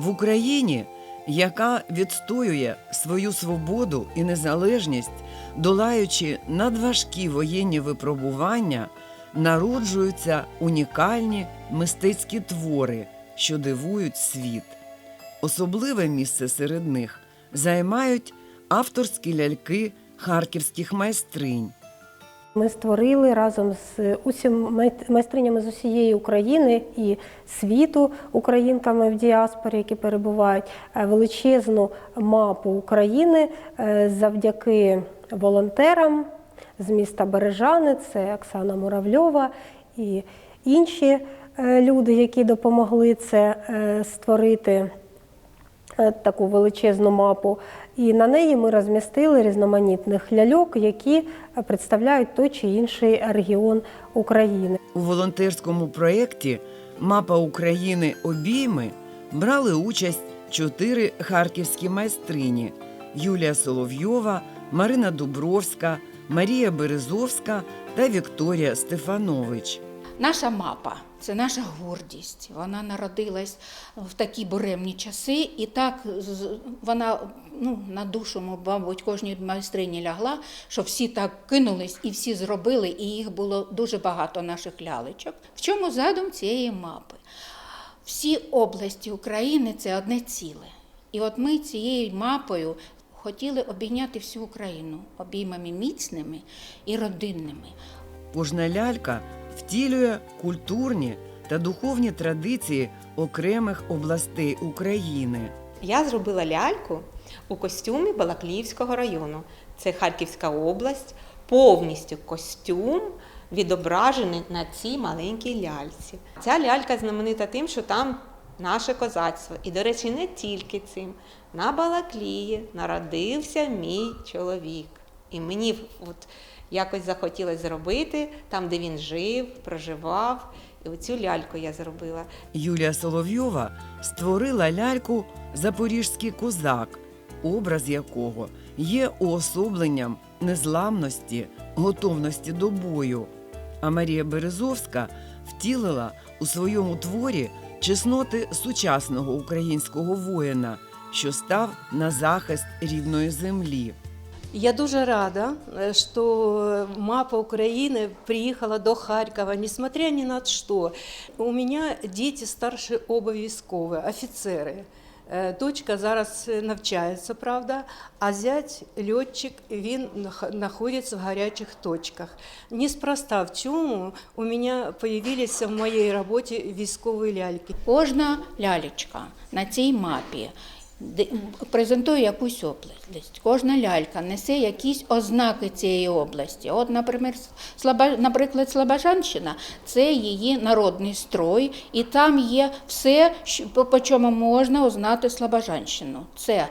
В Україні, яка відстоює свою свободу і незалежність, долаючи надважкі воєнні випробування, народжуються унікальні мистецькі твори, що дивують світ. Особливе місце серед них займають авторські ляльки харківських майстринь. Ми створили разом з усім майстринями з усієї України і світу, українками в діаспорі, які перебувають, е, величезну мапу України е, завдяки волонтерам з міста Бережани. Це Оксана Муравльова і інші е, люди, які допомогли це створити таку величезну мапу. І на неї ми розмістили різноманітних ляльок, які е, представляють той чи інший регіон України. У волонтерському проєкті Мапа України обійми брали участь чотири харківські майстрині: Юлія Соловйова, Марина Дубровська, Марія Березовська та Вікторія Стефанович. Наша мапа це наша гордість. Вона народилась в такі буремні часи, і так вона ну, на душу, мабуть, кожній майстрині лягла, що всі так кинулись і всі зробили, і їх було дуже багато наших лялечок. В чому задум цієї мапи? Всі області України це одне ціле. І от ми цією мапою хотіли обійняти всю Україну обіймами міцними і родинними. Кожна лялька втілює культурні та духовні традиції окремих областей України. Я зробила ляльку у костюмі Балакліївського району. Це Харківська область, повністю костюм відображений на цій маленькій ляльці. Ця лялька знаменита тим, що там наше козацтво. І, до речі, не тільки цим. На Балаклії народився мій чоловік. І мені от якось захотілося зробити там, де він жив, проживав. І оцю ляльку я зробила. Юлія Соловйова створила ляльку Запорізький козак, образ якого є уособленням незламності, готовності до бою. А Марія Березовська втілила у своєму творі чесноти сучасного українського воїна, що став на захист рідної землі. Я дуже рада, что мапа Украины приехала до Харькова, несмотря ни на что. У меня дети старші оба військові, офіцери. Е, Дочка зараз е, навчається, правда, а зять льотчик, він нах- знаходиться в гарячих точках. Неспроста в чому у мене появилися в моїй роботі військові ляльки. Кожна лялечка на цій мапі презентує якусь область. Кожна лялька несе якісь ознаки цієї області. От, наприклад, Слобожанщина це її народний строй, і там є все, по, чому можна узнати Слобожанщину. Це е,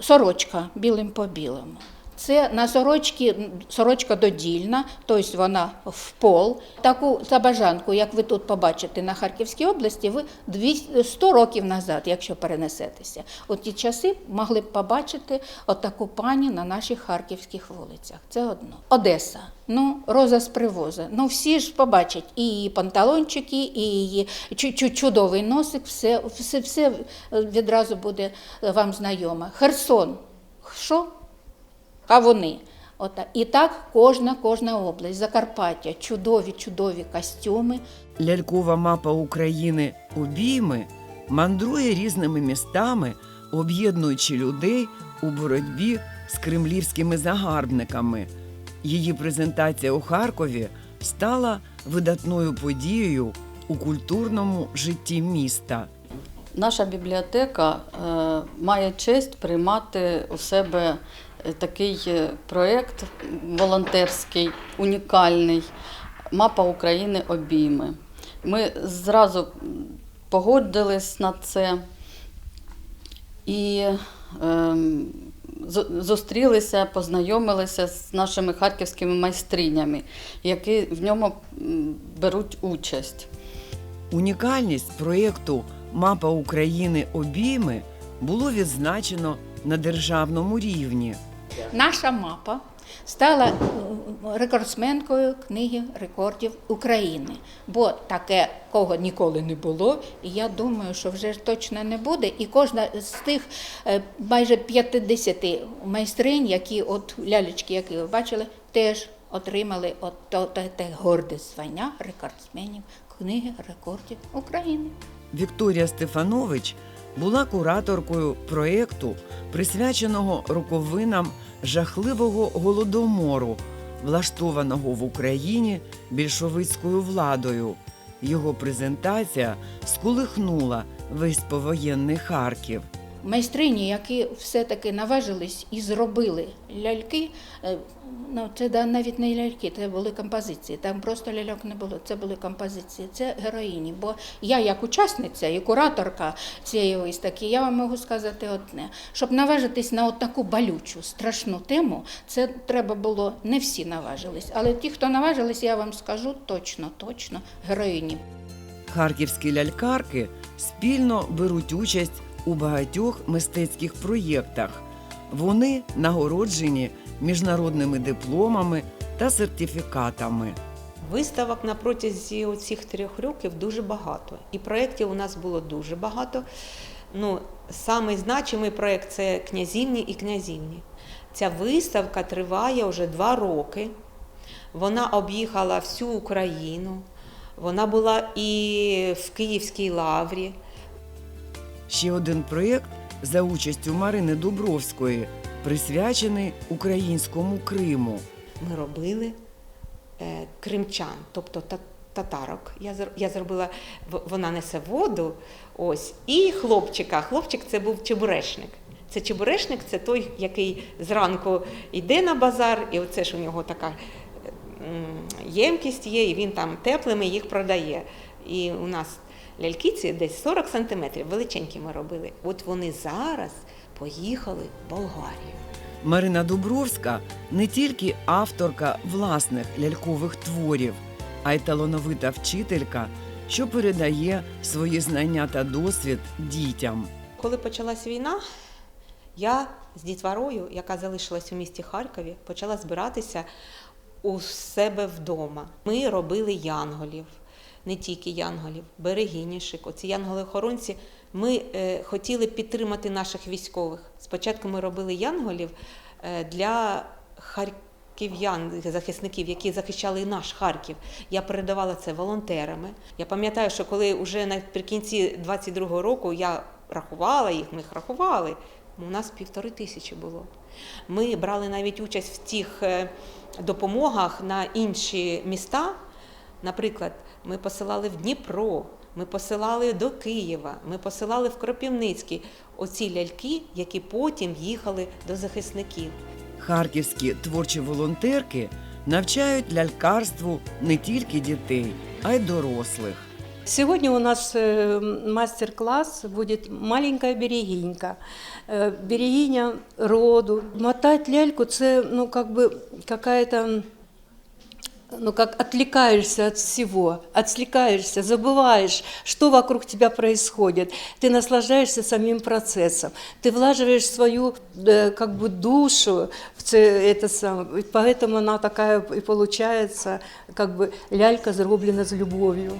сорочка білим по білому. Це на сорочці, сорочка додільна, тобто вона в пол. Таку забажанку, як ви тут побачите на Харківській області, ви 200 100 років назад, якщо перенесетеся, от ті часи могли б побачити от таку пані на наших харківських вулицях. Це одно. Одеса. Ну, роза з привоза. Ну, всі ж побачать і її панталончики, і її чу- чу- чудовий носик, все, все, все відразу буде вам знайоме. Херсон. Що? Кавуни. Ота. І так кожна, кожна область, Закарпаття, чудові, чудові костюми. Лялькова мапа України обійми мандрує різними містами, об'єднуючи людей у боротьбі з кремлівськими загарбниками. Її презентація у Харкові стала видатною подією у культурному житті міста. Наша бібліотека е, має честь приймати у себе такий е, проєкт волонтерський, унікальний Мапа України обійми. Ми зразу погодились на це і з- зустрілися, познайомилися з нашими харківськими майстринями, які в ньому беруть участь. Унікальність проєкту Мапа України обійми було відзначено на державному рівні. Наша мапа стала рекордсменкою книги рекордів України, бо таке кого ніколи не було. І я думаю, що вже точно не буде. І кожна з тих е, майже 50 майстринь, які от лялечки, які ви бачили, теж отримали от то, те, те горде звання рекордсменів книги рекордів України. Вікторія Стефанович була кураторкою проєкту, присвяченого роковинам жахливого голодомору, влаштованого в Україні більшовицькою владою. Його презентація сколихнула весь повоєнний Харків. Майстрині, які все-таки наважились і зробили ляльки, е, ну це навіть не ляльки, це були композиції. Там просто ляльок не було, це були композиції, це героїні. Бо я, як учасниця і кураторка цієї виставки, я вам можу сказати одне: щоб наважитись на таку болючу, страшну тему, це треба було не всі наважились. Але ті, хто наважились, я вам скажу точно, точно героїні. Харківські лялькарки спільно беруть участь у багатьох мистецьких проєктах. Вони нагороджені міжнародними дипломами та сертифікатами. Виставок на протязі цих трьох років дуже багато. І проєктів у нас було дуже багато. Ну, самий значимий проєкт це князівні і князівні. Ця виставка триває вже два роки. Вона об'їхала всю Україну. Вона була і в Київській лаврі. Ще один проєкт за участю Марини Дубровської, присвячений українському Криму. Ми робили е, кримчан, тобто татарок. Я, я зробила, вона несе воду, ось, і хлопчика. Хлопчик це був чебурешник. Це чебурешник, це той, який зранку йде на базар, і оце ж у нього така ємкість є, і він там теплими їх продає. І у нас ляльки ці десь 40 сантиметрів, величенькі ми робили. От вони зараз поїхали в Болгарію. Марина Дубровська не тільки авторка власних лялькових творів, а й талановита вчителька, що передає свої знання та досвід дітям. Коли почалась війна, я з дітворою, яка залишилась у місті Харкові, почала збиратися у себе вдома. Ми робили янголів, не тільки янголів, берегинішик, оці янголи-охоронці. Ми е, хотіли підтримати наших військових. Спочатку ми робили янголів е, для харків'ян, захисників, які захищали і наш Харків. Я передавала це волонтерами. Я пам'ятаю, що коли вже наприкінці 22-го року я рахувала їх, ми їх рахували. У нас півтори тисячі було. Ми брали навіть участь в тих е, допомогах на інші міста. Наприклад, ми посилали в Дніпро, ми посилали до Києва, ми посилали в Кропівницький оці ляльки, які потім їхали до захисників. Харківські творчі волонтерки навчають лялькарству не тільки дітей, а й дорослих. Сегодня у нас э, мастер-класс будет маленькая берегинька. Э, Берегиня роду. Мотать ляльку це ну, как бы какая-то ну, как отвлекаешься от всего, отвлекаешься, забываешь, что вокруг тебя происходит. Ты наслаждаешься самим процессом. Ты влаживаешь свою э, как бы душу в це, это самое. И Поэтому она такая и получается, как бы лялька зароблена с любовью.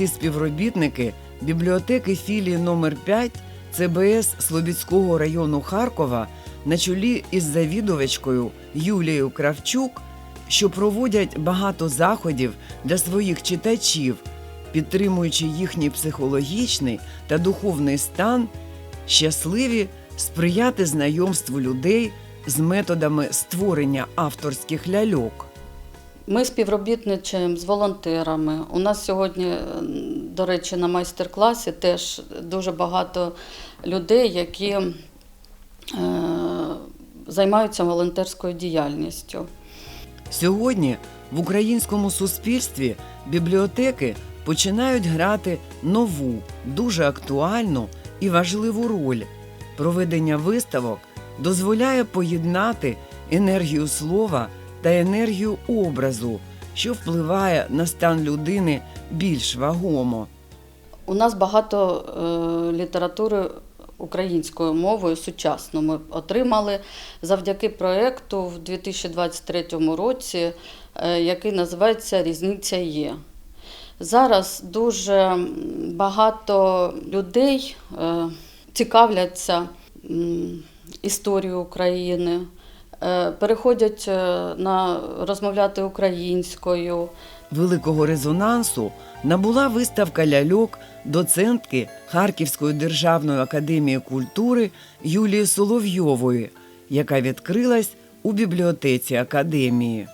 Всі співробітники бібліотеки філії номер 5 ЦБС Слобідського району Харкова на чолі із завідувачкою Юлією Кравчук що проводять багато заходів для своїх читачів, підтримуючи їхній психологічний та духовний стан, щасливі сприяти знайомству людей з методами створення авторських ляльок. Ми співробітничаємо з волонтерами. У нас сьогодні, до речі, на майстер-класі теж дуже багато людей, які е, займаються волонтерською діяльністю. Сьогодні в українському суспільстві бібліотеки починають грати нову, дуже актуальну і важливу роль. Проведення виставок дозволяє поєднати енергію слова та енергію образу, що впливає на стан людини більш вагомо. У нас багато е, літератури українською мовою сучасно ми отримали завдяки проєкту в 2023 році, е, який називається Різниця є. Зараз дуже багато людей е, цікавляться історією України, переходять е, на розмовляти українською. Великого резонансу набула виставка ляльок доцентки Харківської державної академії культури Юлії Соловйової, яка відкрилась у бібліотеці академії.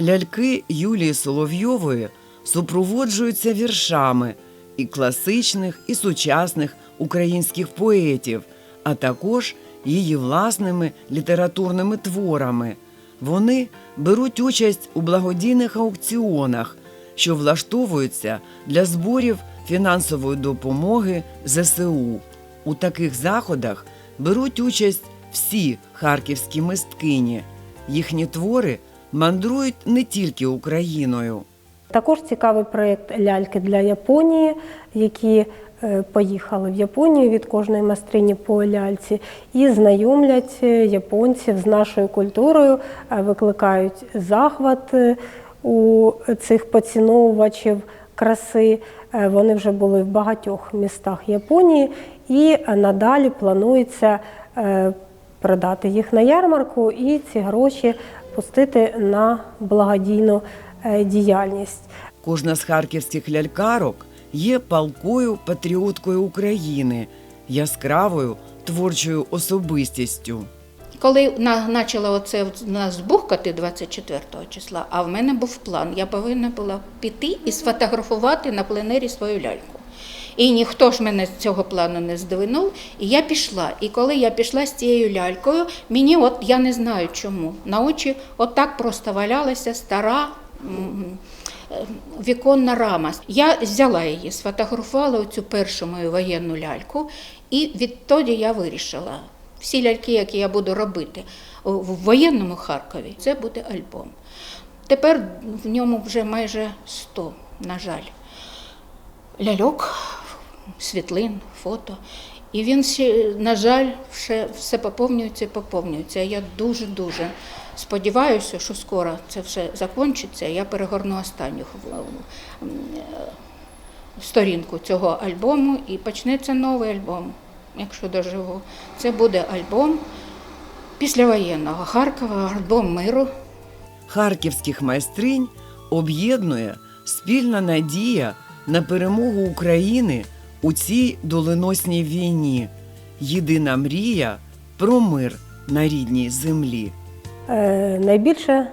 Ляльки Юлії Соловйової супроводжуються віршами і класичних, і сучасних українських поетів, а також її власними літературними творами. Вони беруть участь у благодійних аукціонах, що влаштовуються для зборів фінансової допомоги ЗСУ. У таких заходах беруть участь всі харківські мисткині. Їхні твори мандрують не тільки Україною. Також цікавий проєкт ляльки для Японії, які поїхали в Японію від кожної майстрині по ляльці і знайомлять е, японців з нашою культурою, е, викликають захват е, у цих поціновувачів краси. Е, Вони вже були в багатьох містах Японії, і е, надалі планується е, продати їх на ярмарку і ці гроші пустити на благодійну е, діяльність. Кожна з харківських лялькарок є палкою патріоткою України, яскравою творчою особистістю. Коли почало оце нас бухкати 24 числа, а в мене був план, я повинна була піти і сфотографувати на пленері свою ляльку. І ніхто ж мене з цього плану не здвинув, і я пішла. І коли я пішла з цією лялькою, мені от я не знаю чому. На очі отак просто валялася стара. Віконна рама. Я взяла її, сфотографувала цю першу мою воєнну ляльку, і відтоді я вирішила, всі ляльки, які я буду робити в воєнному Харкові, це буде альбом. Тепер в ньому вже майже 100, на жаль, ляльок, світлин, фото. І він на жаль, все поповнюється і поповнюється. Я дуже-дуже сподіваюся, що скоро це все закінчиться. Я перегорну останню е, сторінку цього альбому і почнеться новий альбом, якщо доживу. Це буде альбом післявоєнного Харкова, альбом миру. Харківських майстринь об'єднує спільна надія на перемогу України у цій доленосній війні. Єдина мрія про мир на рідній землі. Е, Найбільше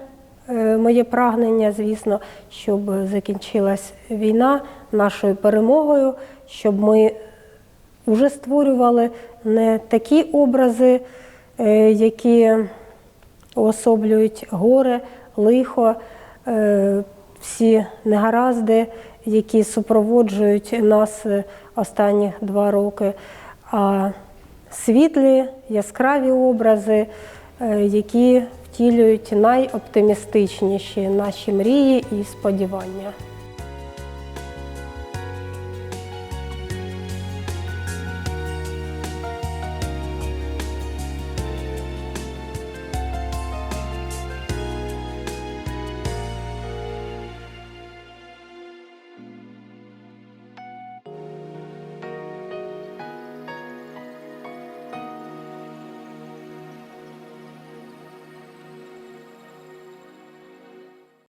е, моє прагнення, звісно, щоб закінчилась війна нашою перемогою, щоб ми вже створювали не такі образи, е, які уособлюють горе, лихо, всі негаразди, які супроводжують нас останні два роки, а світлі, яскраві образи, які втілюють найоптимістичніші наші мрії і сподівання.